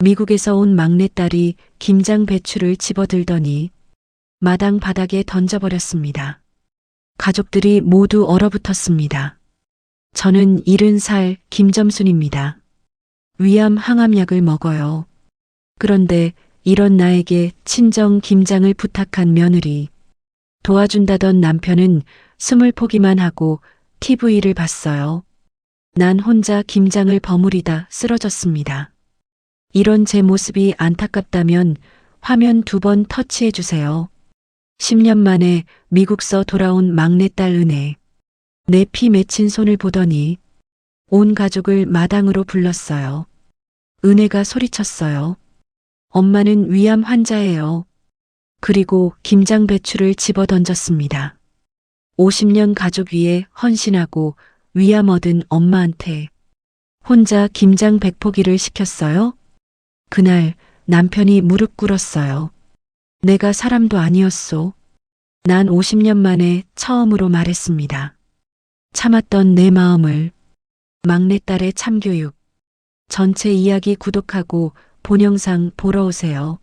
미국에서 온 막내딸이 김장 배추를 집어들더니 마당 바닥에 던져버렸습니다. 가족들이 모두 얼어붙었습니다. 저는 70살 김점순입니다. 위암 항암약을 먹어요. 그런데 이런 나에게 친정 김장을 부탁한 며느리, 도와준다던 남편은 숨을 포기만 하고 TV를 봤어요. 난 혼자 김장을 버무리다 쓰러졌습니다. 이런 제 모습이 안타깝다면 화면 두 번 터치해 주세요. 10년 만에 미국서 돌아온 막내딸 은혜. 내 피 맺힌 손을 보더니 온 가족을 마당으로 불렀어요. 은혜가 소리쳤어요. 엄마는 위암 환자예요. 그리고 김장 배추를 집어 던졌습니다. 50년 가족 위에 헌신하고 위암 얻은 엄마한테 혼자 김장 백포기를 시켰어요? 그날 남편이 무릎 꿇었어요. 내가 사람도 아니었소. 난 50년 만에 처음으로 말했습니다. 참았던 내 마음을 막내딸의 참교육 전체 이야기 구독하고 본영상 보러 오세요.